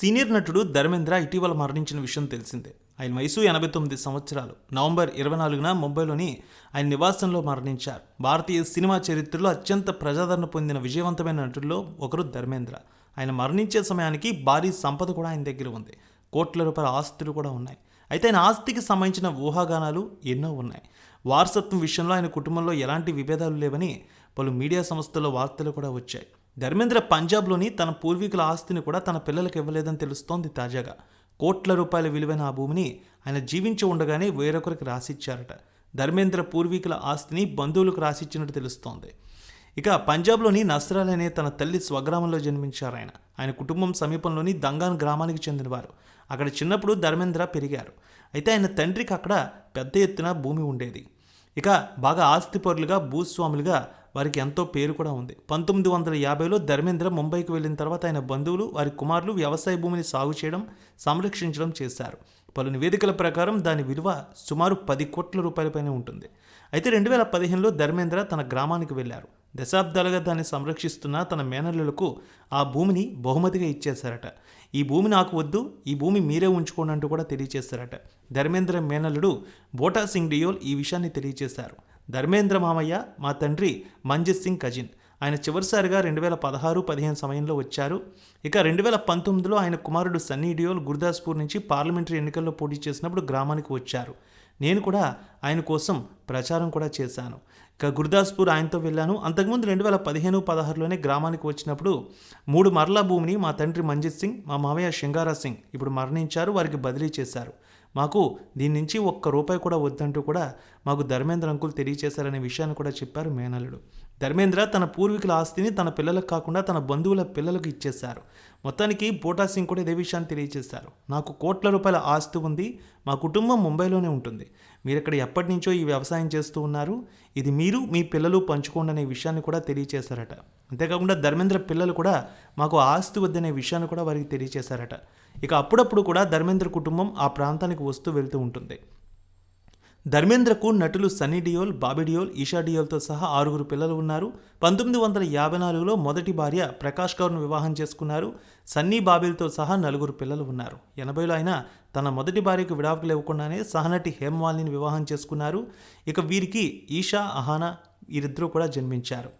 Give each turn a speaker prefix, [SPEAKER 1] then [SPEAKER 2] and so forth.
[SPEAKER 1] Senior నటుడు ధర్మేంద్ర ఇటీవల మరణించిన విషయం తెలిసిందే. ఆయన వయసు ఎనభై తొమ్మిది సంవత్సరాలు. నవంబర్ ఇరవై నాలుగున ముంబైలోని ఆయన నివాసంలో మరణించారు. భారతీయ సినిమా చరిత్రలో అత్యంత ప్రజాదరణ పొందిన విజయవంతమైన నటుల్లో ఒకరు ధర్మేంద్ర. ఆయన మరణించే సమయానికి భారీ సంపద కూడా ఆయన దగ్గర ఉంది. కోట్ల రూపాయల ఆస్తులు కూడా ఉన్నాయి. అయితే ఆయన ఆస్తికి సంబంధించిన ఊహాగానాలు ఎన్నో ఉన్నాయి. వారసత్వం విషయంలో ఆయన కుటుంబంలో ఎలాంటి విభేదాలు లేవని పలు మీడియా సంస్థల్లో వార్తలు కూడా వచ్చాయి. ధర్మేంద్ర పంజాబ్లోని తన పూర్వీకుల ఆస్తిని కూడా తన పిల్లలకు ఇవ్వలేదని తెలుస్తోంది తాజాగా. కోట్ల రూపాయల విలువైన ఆ భూమిని ఆయన జీవించి ఉండగానే వేరొకరికి రాసిచ్చారట. ధర్మేంద్ర పూర్వీకుల ఆస్తిని బంధువులకు రాసిచ్చినట్టు తెలుస్తోంది. ఇక పంజాబ్లోని నస్రాల్ అనే తన తల్లి స్వగ్రామంలో జన్మించారు ఆయన. ఆయన కుటుంబం సమీపంలోని దంగాన్ గ్రామానికి చెందినవారు. అక్కడ చిన్నప్పుడు ధర్మేంద్ర పెరిగారు. అయితే ఆయన తండ్రికి అక్కడ పెద్ద ఎత్తున భూమి ఉండేది. ఇక బాగా ఆస్తిపరులుగా భూస్వాములుగా వారికి ఎంతో పేరు కూడా ఉంది. పంతొమ్మిది వందల యాభైలో ధర్మేంద్ర ముంబైకి వెళ్ళిన తర్వాత ఆయన బంధువులు వారి కుమారులు వ్యవసాయ భూమిని సాగు చేయడం సంరక్షించడం చేశారు. పలు నివేదికల ప్రకారం దాని విలువ సుమారు పది కోట్ల రూపాయలపైనే ఉంటుంది. అయితే రెండు వేల పదిహేనులో ధర్మేంద్ర తన గ్రామానికి వెళ్ళారు. దశాబ్దాలుగా దాన్ని సంరక్షిస్తున్న తన మేనల్లులకు ఆ భూమిని బహుమతిగా ఇచ్చేశారట. ఈ భూమి నాకు వద్దు ఈ భూమి మీరే ఉంచుకోండి అంటూ కూడా తెలియజేశారట ధర్మేంద్ర మేనల్లుడు బోటా సింగ్ డియోల్ ఈ విషయాన్ని తెలియజేశారు ధర్మేంద్ర మామయ్య మా తండ్రి మంజిత్ సింగ్ కజిన్ ఆయన చివరిసారిగా రెండు వేల పదహారు పదిహేను సమయంలో వచ్చారు. ఇక రెండు వేల పంతొమ్మిదిలో ఆయన కుమారుడు సన్నీ డియోల్ గుర్దాస్పూర్ నుంచి పార్లమెంటరీ ఎన్నికల్లో పోటీ చేసినప్పుడు గ్రామానికి వచ్చారు. నేను కూడా ఆయన కోసం ప్రచారం కూడా చేశాను. ఇక గుర్దాస్పూర్ ఆయనతో వెళ్ళాను. అంతకుముందు రెండు వేల పదిహేను పదహారులోనే గ్రామానికి వచ్చినప్పుడు మూడు మరలా భూమిని మా తండ్రి మంజిత్ సింగ్ మా మామయ్య శంగారా సింగ్ ఇప్పుడు మరణించారు. వారికి బదిలీ చేశారు. మాకు దీని నుంచి ఒక్క రూపాయి కూడా వద్దంటూ కూడా మాకు ధర్మేంద్ర అంకుల్ తెలియచేశారనే విషయాన్ని కూడా చెప్పారు మేనల్లుడు. ధర్మేంద్ర తన పూర్వీకుల ఆస్తిని తన పిల్లలకు కాకుండా తన బంధువుల పిల్లలకు ఇచ్చేశారు. మొత్తానికి బోటా సింగ్ కూడా ఇదే విషయాన్ని తెలియజేశారు. నాకు కోట్ల రూపాయల ఆస్తి ఉంది మా కుటుంబం ముంబైలోనే ఉంటుంది. మీరు ఇక్కడ ఎప్పటి నుంచో ఈ వ్యవసాయం చేస్తూ ఉన్నారు. ఇది మీరు మీ పిల్లలు పంచుకోండి అనే విషయాన్ని కూడా తెలియచేశారట అంతేకాకుండా ధర్మేంద్ర పిల్లలు కూడా మాకు ఆస్తి వద్దనే విషయాన్ని కూడా వారికి తెలియచేశారట ఇక అప్పుడప్పుడు కూడా ధర్మేంద్ర కుటుంబం ఆ ప్రాంతానికి వస్తూ వెళ్తూ ఉంటుంది. ధర్మేంద్రకు నటులు సన్నీ డియోల్ బాబీ డియోల్ ఈషా డియోల్తో సహా ఆరుగురు పిల్లలు ఉన్నారు. పంతొమ్మిది వందల యాభై నాలుగులో మొదటి భార్య ప్రకాష్ కౌర్ను వివాహం చేసుకున్నారు. సన్నీ బాబీలతో సహా నలుగురు పిల్లలు ఉన్నారు. ఎనభైలో ఆయన తన మొదటి భార్యకు విడాకులు ఇవ్వకుండానే సహనటి హేమవాలిని వివాహం చేసుకున్నారు. ఇక వీరికి ఈషా అహానా వీరిద్దరూ కూడా జన్మించారు.